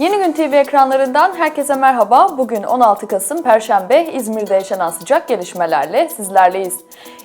Yeni Gün TV ekranlarından herkese merhaba. Bugün 16 Kasım Perşembe İzmir'de yaşanan sıcak gelişmelerle sizlerleyiz.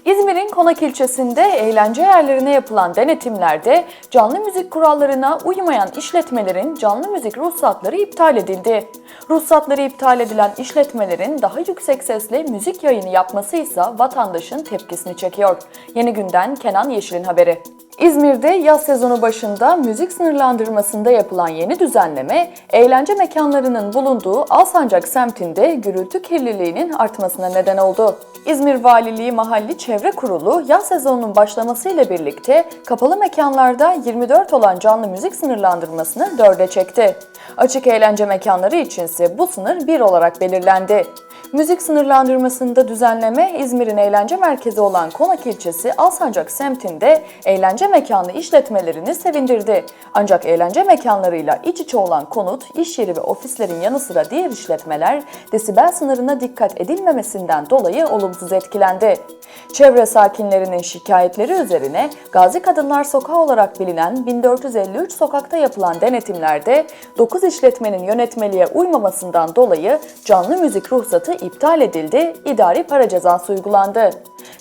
İzmir'in Konak ilçesinde eğlence yerlerine yapılan denetimlerde canlı müzik kurallarına uymayan işletmelerin canlı müzik ruhsatları iptal edildi. Ruhsatları iptal edilen işletmelerin daha yüksek sesle müzik yayını yapması ise vatandaşın tepkisini çekiyor. Yeni Günden Kenan Yeşil'in haberi. İzmir'de yaz sezonu başında müzik sınırlandırmasında yapılan yeni düzenleme, eğlence mekanlarının bulunduğu Alsancak semtinde gürültü kirliliğinin artmasına neden oldu. İzmir Valiliği Mahalli Çevre Kurulu yaz sezonunun başlamasıyla birlikte kapalı mekanlarda 24 olan canlı müzik sınırlandırmasını 4'e çekti. Açık eğlence mekanları içinse bu sınır 1 olarak belirlendi. Müzik sınırlandırmasında düzenleme İzmir'in eğlence merkezi olan Konak ilçesi Alsancak semtinde eğlence mekanı işletmelerini sevindirdi. Ancak eğlence mekanlarıyla iç içe olan konut, iş yeri ve ofislerin yanı sıra diğer işletmeler desibel sınırına dikkat edilmemesinden dolayı olumsuz etkilendi. Çevre sakinlerinin şikayetleri üzerine Gazi Kadınlar Sokağı olarak bilinen 1453 sokakta yapılan denetimlerde 9 işletmenin yönetmeliğe uymamasından dolayı canlı müzik ruhsatı iptal edildi, idari para cezası uygulandı.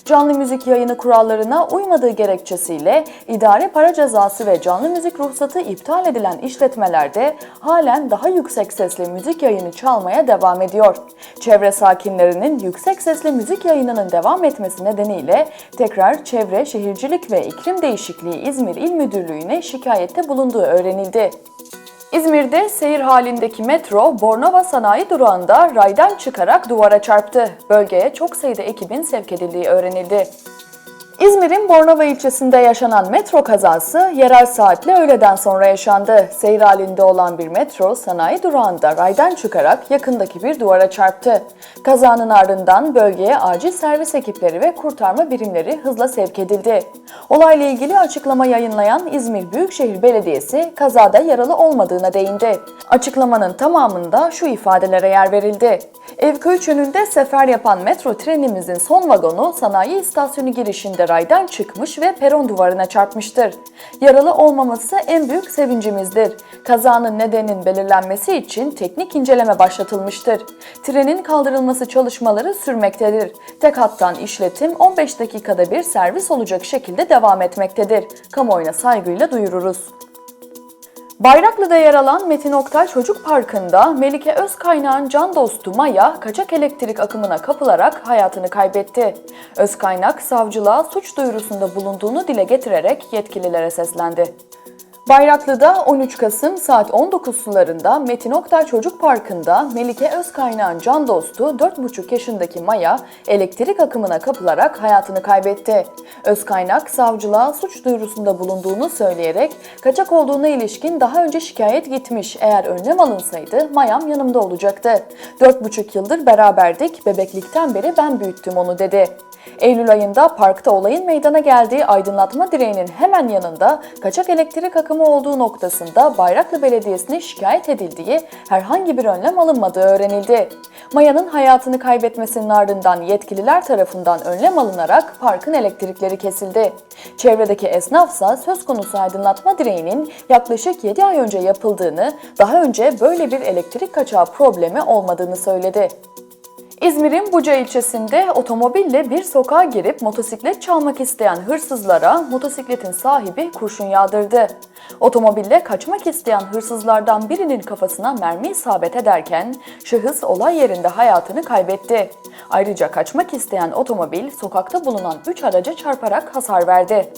Canlı müzik yayını kurallarına uymadığı gerekçesiyle idari para cezası ve canlı müzik ruhsatı iptal edilen işletmelerde halen daha yüksek sesli müzik yayını çalmaya devam ediyor. Çevre sakinlerinin yüksek sesli müzik yayınının devam etmesi nedeniyle tekrar Çevre, Şehircilik ve İklim Değişikliği İzmir İl Müdürlüğü'ne şikayette bulunduğu öğrenildi. İzmir'de seyir halindeki metro Bornova Sanayi Durağı'nda raydan çıkarak duvara çarptı. Bölgeye çok sayıda ekibin sevk edildiği öğrenildi. İzmir'in Bornova ilçesinde yaşanan metro kazası yerel saatle öğleden sonra yaşandı. Seyir halinde olan bir metro sanayi durağında raydan çıkarak yakındaki bir duvara çarptı. Kazanın ardından bölgeye acil servis ekipleri ve kurtarma birimleri hızla sevk edildi. Olayla ilgili açıklama yayınlayan İzmir Büyükşehir Belediyesi kazada yaralı olmadığına değindi. Açıklamanın tamamında şu ifadelere yer verildi. Evköy yönünde sefer yapan metro trenimizin son vagonu sanayi istasyonu girişinde raydan çıkmış ve peron duvarına çarpmıştır. Yaralı olmaması en büyük sevincimizdir. Kazanın nedeninin belirlenmesi için teknik inceleme başlatılmıştır. Trenin kaldırılması çalışmaları sürmektedir. Tek hattan işletim 15 dakikada bir servis olacak şekilde devam etmektedir. Kamuoyuna saygıyla duyururuz. Bayraklı'da yer alan Metin Oktay Çocuk Parkı'nda Melike Özkaynak'ın can dostu Maya kaçak elektrik akımına kapılarak hayatını kaybetti. Özkaynak savcılığa suç duyurusunda bulunduğunu dile getirerek yetkililere seslendi. Bayraklı'da 13 Kasım saat 19 sularında Metin Oktay Çocuk Parkı'nda Melike Özkaynak'ın can dostu 4,5 yaşındaki Maya elektrik akımına kapılarak hayatını kaybetti. Özkaynak savcılığa suç duyurusunda bulunduğunu söyleyerek kaçak olduğuna ilişkin daha önce şikayet gitmiş. Eğer önlem alınsaydı Mayam yanımda olacaktı. 4,5 yıldır beraberdik, bebeklikten beri ben büyüttüm onu dedi. Eylül ayında parkta olayın meydana geldiği aydınlatma direğinin hemen yanında kaçak elektrik akımı olduğu noktasında Bayraklı Belediyesi'ne şikayet edildiği herhangi bir önlem alınmadığı öğrenildi. Maya'nın hayatını kaybetmesinin ardından yetkililer tarafından önlem alınarak parkın elektrikleri kesildi. Çevredeki esnafsa söz konusu aydınlatma direğinin yaklaşık 7 ay önce yapıldığını, daha önce böyle bir elektrik kaçağı problemi olmadığını söyledi. İzmir'in Buca ilçesinde otomobille bir sokağa girip motosiklet çalmak isteyen hırsızlara motosikletin sahibi kurşun yağdırdı. Otomobille kaçmak isteyen hırsızlardan birinin kafasına mermi isabet ederken şahıs olay yerinde hayatını kaybetti. Ayrıca kaçmak isteyen otomobil sokakta bulunan 3 araca çarparak hasar verdi.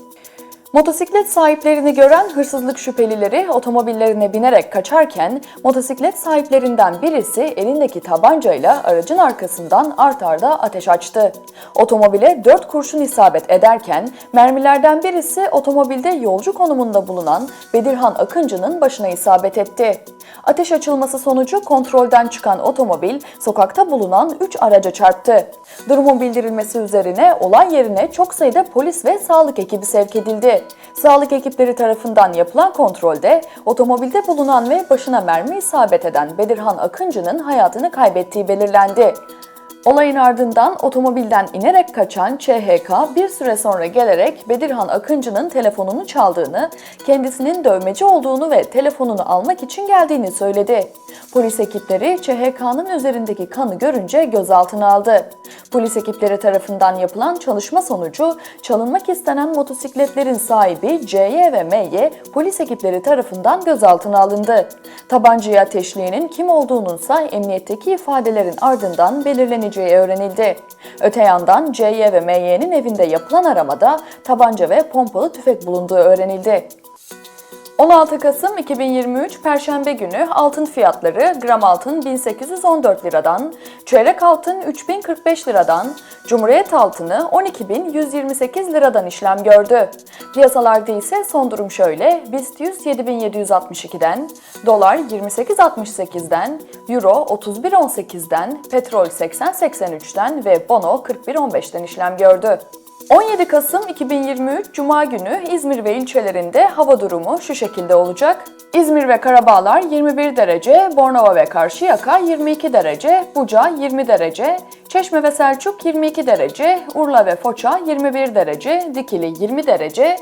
Motosiklet sahiplerini gören hırsızlık şüphelileri otomobillerine binerek kaçarken motosiklet sahiplerinden birisi elindeki tabancayla aracın arkasından art arda ateş açtı. Otomobile 4 kurşun isabet ederken mermilerden birisi otomobilde yolcu konumunda bulunan Bedirhan Akıncı'nın başına isabet etti. Ateş açılması sonucu kontrolden çıkan otomobil sokakta bulunan 3 araca çarptı. Durumun bildirilmesi üzerine olay yerine çok sayıda polis ve sağlık ekibi sevk edildi. Sağlık ekipleri tarafından yapılan kontrolde otomobilde bulunan ve başına mermi isabet eden Bedirhan Akıncı'nın hayatını kaybettiği belirlendi. Olayın ardından otomobilden inerek kaçan ÇHK bir süre sonra gelerek Bedirhan Akıncı'nın telefonunu çaldığını, kendisinin dövmeci olduğunu ve telefonunu almak için geldiğini söyledi. Polis ekipleri ÇHK'nın üzerindeki kanı görünce gözaltına aldı. Polis ekipleri tarafından yapılan çalışma sonucu çalınmak istenen motosikletlerin sahibi CY ve MY polis ekipleri tarafından gözaltına alındı. Tabancayı ateşleyenin kim olduğununsa emniyetteki ifadelerin ardından belirleneceği öğrenildi. Öte yandan CY ve MY'nin evinde yapılan aramada tabanca ve pompalı tüfek bulunduğu öğrenildi. 16 Kasım 2023 Perşembe günü altın fiyatları gram altın 1814 liradan, çeyrek altın 3045 liradan, Cumhuriyet altını 12.128 liradan işlem gördü. Piyasalarda ise son durum şöyle, BIST 100 7762'den, dolar 28.68'den, euro 31.18'den, petrol 80.83'ten ve bono 41.15'ten işlem gördü. 17 Kasım 2023 Cuma günü İzmir ve ilçelerinde hava durumu şu şekilde olacak. İzmir ve Karabağlar 21 derece, Bornova ve Karşıyaka 22 derece, Buca 20 derece, Çeşme ve Selçuk 22 derece, Urla ve Foça 21 derece, Dikili 20 derece,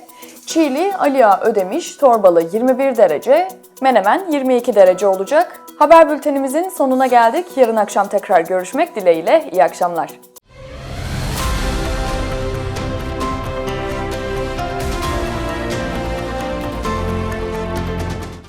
Çiğli, Aliya, Ödemiş, Torbalı 21 derece, Menemen 22 derece olacak. Haber bültenimizin sonuna geldik. Yarın akşam tekrar görüşmek dileğiyle. İyi akşamlar.